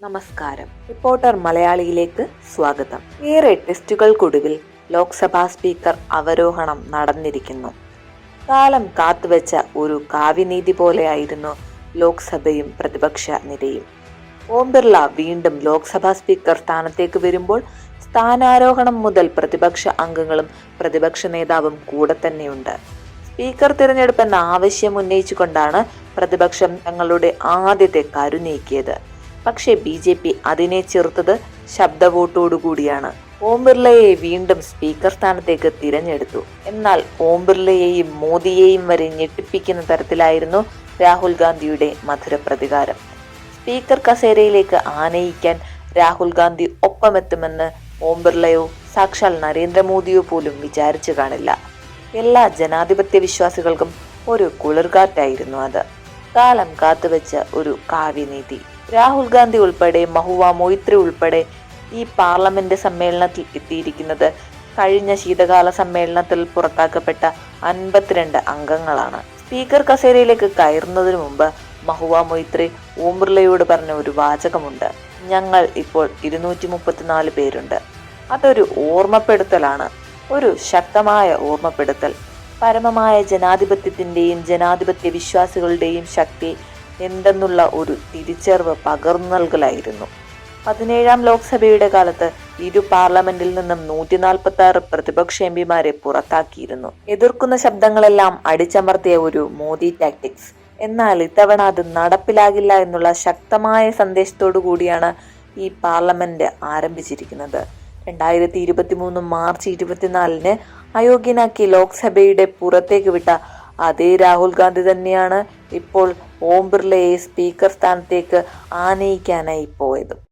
നമസ്കാരം. റിപ്പോർട്ടർ മലയാളിയിലേക്ക് സ്വാഗതം. ഏറെ ടെസ്റ്റുകൾക്കൊടുവിൽ ലോക്സഭാ സ്പീക്കർ അവരോഹണം നടന്നിരിക്കുന്നു. കാലം കാത്തുവെച്ച ഒരു കാവ്യനീതി പോലെയായിരുന്നു ലോക്സഭയും പ്രതിപക്ഷ നിരയും. ഓം ബിർള വീണ്ടും ലോക്സഭാ സ്പീക്കർ സ്ഥാനത്തേക്ക് വരുമ്പോൾ സ്ഥാനാരോഹണം മുതൽ പ്രതിപക്ഷ അംഗങ്ങളും പ്രതിപക്ഷ നേതാവും കൂടെ തന്നെയുണ്ട്. സ്പീക്കർ തിരഞ്ഞെടുപ്പെന്ന ആവശ്യം ഉന്നയിച്ചുകൊണ്ടാണ് പ്രതിപക്ഷം തങ്ങളുടെ ആദ്യത്തെ കരു നീക്കിയത്. പക്ഷേ ബി ജെ പി അതിനെ ചെറുത്തത് ശബ്ദ വോട്ടോടുകൂടിയാണ് ഓം ബിർളയെ വീണ്ടും സ്പീക്കർ സ്ഥാനത്തേക്ക് തിരഞ്ഞെടുത്തു. എന്നാൽ ഓം ബിർളയെയും മോദിയെയും വരെ ഞെട്ടിപ്പിക്കുന്ന തരത്തിലായിരുന്നു രാഹുൽ ഗാന്ധിയുടെ മധുര പ്രതികാരം സ്പീക്കർ കസേരയിലേക്ക് ആനയിക്കാൻ രാഹുൽ ഗാന്ധി ഒപ്പമെത്തുമെന്ന് ഓം ബിർളയോ സാക്ഷാൽ നരേന്ദ്രമോദിയോ പോലും വിചാരിച്ചു കാണില്ല. എല്ലാ ജനാധിപത്യ വിശ്വാസികൾക്കും ഒരു കുളിർകാറ്റായിരുന്നു അത്. കാലം കാത്തുവെച്ച ഒരു കാവ്യനീതി. രാഹുൽ ഗാന്ധി ഉൾപ്പെടെ മഹുവ മൊയ്ത്രി ഉൾപ്പെടെ ഈ പാർലമെന്റ് സമ്മേളനത്തിൽ എത്തിയിരിക്കുന്നത് കഴിഞ്ഞ ശീതകാല സമ്മേളനത്തിൽ പുറത്താക്കപ്പെട്ട അൻപത്തിരണ്ട് അംഗങ്ങളാണ്. സ്പീക്കർ കസേരയിലേക്ക് കയറുന്നതിന് മുമ്പ് മഹുവ മൊയ്ത്രി ഓം പറഞ്ഞ ഒരു വാചകമുണ്ട്. ഞങ്ങൾ ഇപ്പോൾ ഇരുന്നൂറ്റി മുപ്പത്തിനാല് പേരുണ്ട്. അതൊരു ഓർമ്മപ്പെടുത്തലാണ്. ഒരു ശക്തമായ ഓർമ്മപ്പെടുത്തൽ. പരമമായ ജനാധിപത്യത്തിന്റെയും ജനാധിപത്യ വിശ്വാസികളുടെയും ശക്തി എന്തെന്നുള്ള ഒരു തിരിച്ചറിവ് പകർന്നു നൽകലായിരുന്നു. പതിനേഴാം ലോക്സഭയുടെ കാലത്ത് ഇരു പാർലമെന്റിൽ നിന്നും നൂറ്റി നാൽപ്പത്തി ആറ് പ്രതിപക്ഷ എം പിമാരെ പുറത്താക്കിയിരുന്നു. എതിർക്കുന്ന ശബ്ദങ്ങളെല്ലാം അടിച്ചമർത്തിയ ഒരു മോദി ടാക്ടിക്സ് എന്നാൽ ഇത്തവണ അത് നടപ്പിലാകില്ല എന്നുള്ള ശക്തമായ സന്ദേശത്തോടു കൂടിയാണ് ഈ പാർലമെന്റ് ആരംഭിച്ചിരിക്കുന്നത്. രണ്ടായിരത്തി ഇരുപത്തി മൂന്ന് മാർച്ച് ഇരുപത്തിനാലിന് അയോഗ്യനാക്കി ലോക്സഭയുടെ പുറത്തേക്ക് വിട്ട അതേ രാഹുൽ ഗാന്ധി തന്നെയാണ് ഇപ്പോൾ ഓം ബിർളയെ സ്പീക്കർ സ്ഥാനത്തേക്ക് ആനയിക്കാനായി പോയത്.